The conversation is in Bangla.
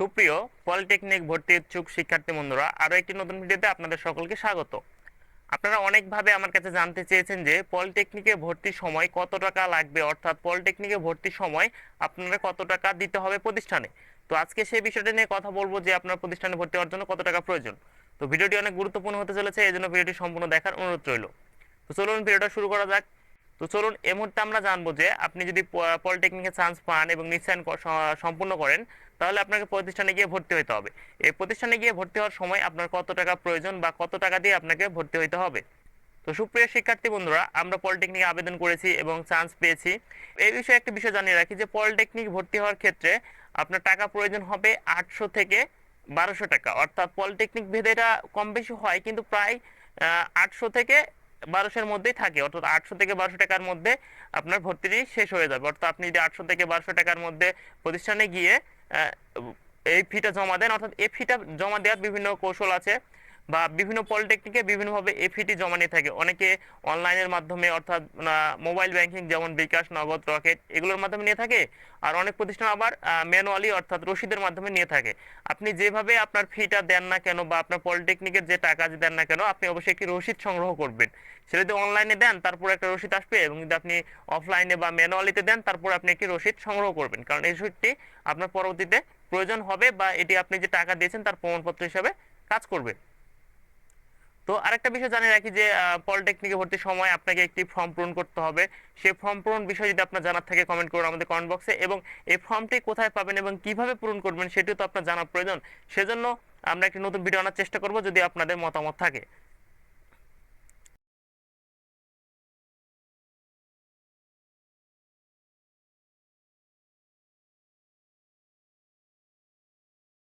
সুপ্রিয় পলিটেকনিক ভর্তি ইচ্ছুক শিক্ষার্থী বন্ধুরা, আরও একটি নতুন ভিডিওতে আপনাদের সকলকে স্বাগত। আপনারা অনেকভাবে আমার কাছে জানতে চেয়েছেন যে পলিটেকনিকে ভর্তির সময় কত টাকা লাগবে, অর্থাৎ পলিটেকনিকে ভর্তির সময় আপনারা কত টাকা দিতে হবে প্রতিষ্ঠানে। তো আজকে সেই বিষয়টা নিয়ে কথা বলব যে আপনার প্রতিষ্ঠানে ভর্তি হওয়ার জন্য কত টাকা প্রয়োজন। তো ভিডিওটি অনেক গুরুত্বপূর্ণ হতে চলেছে, এই জন্য ভিডিওটি সম্পূর্ণ দেখার অনুরোধ রইল। তো চলুন ভিডিওটা শুরু করা যাক। তো চলুন এই মুহূর্তে আমরা জানব যে আপনি যদি পলিটেকনিকে চান্স পান এবং নিশ্চয়ন সম্পূর্ণ করেন তাহলে আপনাকে প্রতিষ্ঠানে গিয়ে ভর্তি হতে হবে। এই প্রতিষ্ঠানে গিয়ে ভর্তি হওয়ার সময় আপনার কত টাকা প্রয়োজন বা কত টাকা দিয়ে আপনাকে ভর্তি হতে হবে। তো সুপ্রিয় শিক্ষার্থী বন্ধুরা, আমরা পলিটেকনিকে আবেদন করেছি এবং চান্স পেয়েছি। এই বিষয়ে একটা বিষয় জানিয়ে রাখি যে, পলিটেকনিক ভর্তি হওয়ার ক্ষেত্রে আপনার টাকা প্রয়োজন হবে আটশো থেকে বারোশো টাকা। অর্থাৎ পলিটেকনিক ভেদে এটা কম বেশি হয়, কিন্তু প্রায় আটশো থেকে বারোশোর মধ্যেই থাকে। অর্থাৎ আটশো থেকে বারোশো টাকার মধ্যে আপনার ভর্তিটি শেষ হয়ে যাবে। অর্থাৎ আপনি যদি আটশো থেকে বারোশো টাকার মধ্যে প্রতিষ্ঠানে গিয়ে এই ফিটা জমা দেন অর্থাৎ এই ফিটা জমা দেওয়ার বিভিন্ন কৌশল আছে। বা বিভিন্ন পলিটেকনিকে বিভিন্নভাবে এই ফিটি জমা নিয়ে থাকে। অনেকে অনলাইনের মাধ্যমে অর্থাৎ মোবাইল ব্যাংকিং যেমন বিকাশ, নগদ, রকেট এগুলোর মাধ্যমে নিয়ে থাকে। আর অনেক প্রতিষ্ঠান আবার ম্যানুয়ালি অর্থাৎ রসিদের মাধ্যমে নিয়ে থাকে। আপনি যেভাবে আপনার ফিটা দেন না কেন বা আপনার পলিটেকনিকের যে টাকা যে দেন না কেন, আপনি অবশ্যই একটি রসিদ সংগ্রহ করবেন। সেটা যদি অনলাইনে দেন, তারপর একটা রসিদ আসবে এবং যদি আপনি অফলাইনে বা ম্যানুয়ালিতে দেন, তারপর আপনি একটি রসিদ সংগ্রহ করবেন। কারণ এই রসিদটি আপনার পরবর্তীতে প্রয়োজন হবে বা এটি আপনি যে টাকা দিয়েছেন, তার প্রমাণপত্র হিসাবে কাজ করবে। তো আরেকটা বিষয় জানিয়ে রাখি যে পলিটেকনিকে ভর্তির সময় আপনাকে একটি ফর্ম পূরণ করতে হবে। সেই ফর্ম পূরণ বিষয় যদি আপনার জানার থাকে কমেন্ট করুন আমাদের কমেন্ট বক্সে এবং এই ফর্মটি কোথায় পাবেন এবং কীভাবে পূরণ করবেন, সেটিও তো আপনার জানার প্রয়োজন। সেজন্য আমরা একটি নতুন ভিডিও আনার চেষ্টা করব, যদি আপনাদের মতামত থাকে।